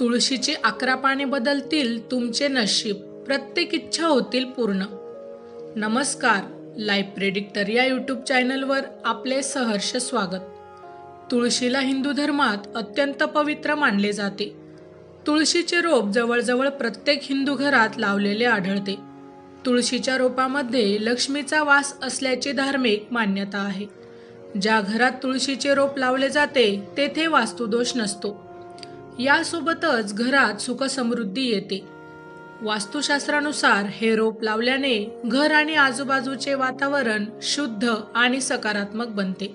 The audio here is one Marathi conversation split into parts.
तुळशीची अकरा पाने बदलतील तुमचे नशीब. प्रत्येक इच्छा होतील पूर्ण. नमस्कार लाईफ प्रेडिक्टर या यूट्यूब चॅनलवर आपले सहर्ष स्वागत. तुळशीला हिंदू धर्मात अत्यंत पवित्र मानले जाते. तुळशीचे रोप जवळजवळ प्रत्येक हिंदू घरात लावलेले आढळते. तुळशीच्या रोपामध्ये लक्ष्मीचा वास असल्याची धार्मिक मान्यता आहे. ज्या घरात तुळशीचे रोप लावले जाते तेथे वास्तुदोष नसतो. यासोबतच घरात सुखसमृद्धी येते. वास्तुशास्त्रानुसार हे रोप लावल्याने घर आणि आजूबाजूचे वातावरण शुद्ध आणि सकारात्मक बनते.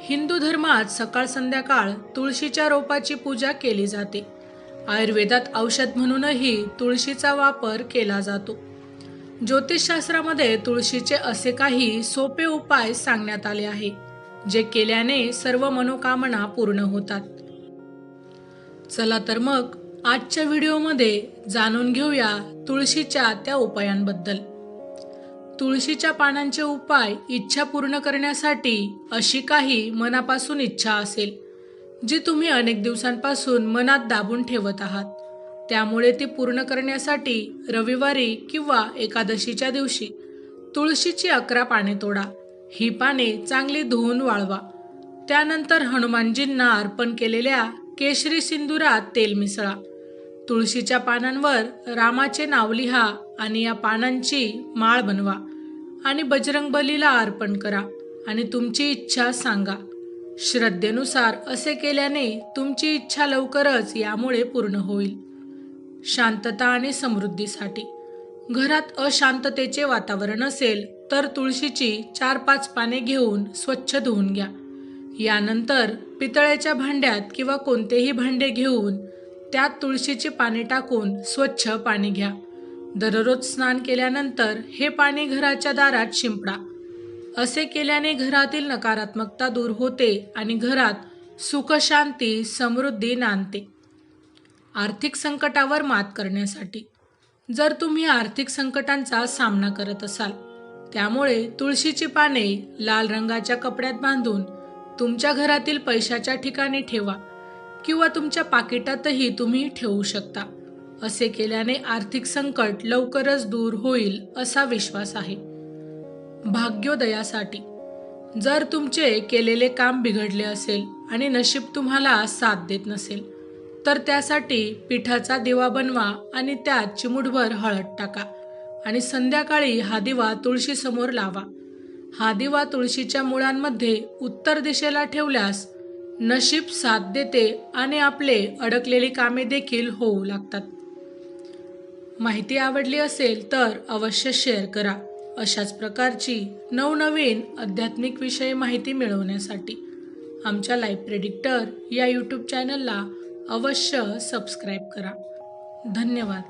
हिंदू धर्मात सकाळ संध्याकाळ तुळशीच्या रोपाची पूजा केली जाते. आयुर्वेदात औषध म्हणूनही तुळशीचा वापर केला जातो. ज्योतिषशास्त्रामध्ये तुळशीचे असे काही सोपे उपाय सांगण्यात आले आहे जे केल्याने सर्व मनोकामना पूर्ण होतात. चला तर मग आजच्या व्हिडिओमध्ये जाणून घेऊया तुळशीच्या त्या उपायांबद्दल. तुळशीच्या पानांचे उपाय इच्छा पूर्ण करण्यासाठी अशी काही मनापासून इच्छा असेल जी तुम्ही अनेक दिवसांपासून मनात दाबून ठेवत आहात. त्यामुळे ती पूर्ण करण्यासाठी रविवारी किंवा एकादशीच्या दिवशी तुळशीची अकरा पाने तोडा. ही पाने चांगली धुवून वाळवा. त्यानंतर हनुमानजींना अर्पण केलेल्या केशरी सिंदुरात तेल मिसळा. तुळशीच्या पानांवर रामाचे नाव लिहा आणि या पानांची माळ बनवा आणि बजरंग बलीला अर्पण करा आणि तुमची इच्छा सांगा. श्रद्धेनुसार असे केल्याने तुमची इच्छा लवकरच यामुळे पूर्ण होईल. शांतता आणि समृद्धीसाठी. घरात अशांततेचे वातावरण असेल तर तुळशीची चार पाच पाने घेऊन स्वच्छ धुवून घ्या. यानंतर पितळेच्या भांड्यात किंवा कोणतेही भांडे घेऊन त्यात तुळशीची पाने टाकून स्वच्छ पाणी घ्या. दररोज स्नान केल्यानंतर हे पाणी घराच्या दारात शिंपडा. असे केल्याने घरातील नकारात्मकता दूर होते आणि घरात सुखशांती समृद्धी नांदते. आर्थिक संकटावर मात करण्यासाठी. जर तुम्ही आर्थिक संकटांचा सामना करत असाल त्यामुळे तुळशीची पाने लाल रंगाच्या कपड्यात बांधून तुमच्या घरातील पैशाच्या ठिकाणी ठेवा किंवा तुमच्या पाकिटातही तुम्ही ठेवू शकता. असे केल्याने आर्थिक संकट लवकरच दूर होईल असा विश्वास आहे. भाग्योदयासाठी जर तुमचे केलेले काम बिघडले असेल आणि नशीब तुम्हाला साथ देत नसेल तर त्यासाठी पिठाचा दिवा बनवा आणि त्यात चिमुटभर हळद टाका आणि संध्याकाळी हा दिवा तुळशीसमोर लावा. हा दिवा तुळशीच्या मुळांमध्ये उत्तर दिशेला ठेवल्यास नशीब साथ देते आणि आपले अडकलेली कामे देखील होऊ लागतात. माहिती आवडली असेल तर अवश्य शेअर करा. अशाच प्रकारची नवनवीन आध्यात्मिक विषयी माहिती मिळवण्यासाठी आमच्या लाईव्ह प्रेडिक्टर या यूट्यूब चॅनलला अवश्य सबस्क्राईब करा. धन्यवाद.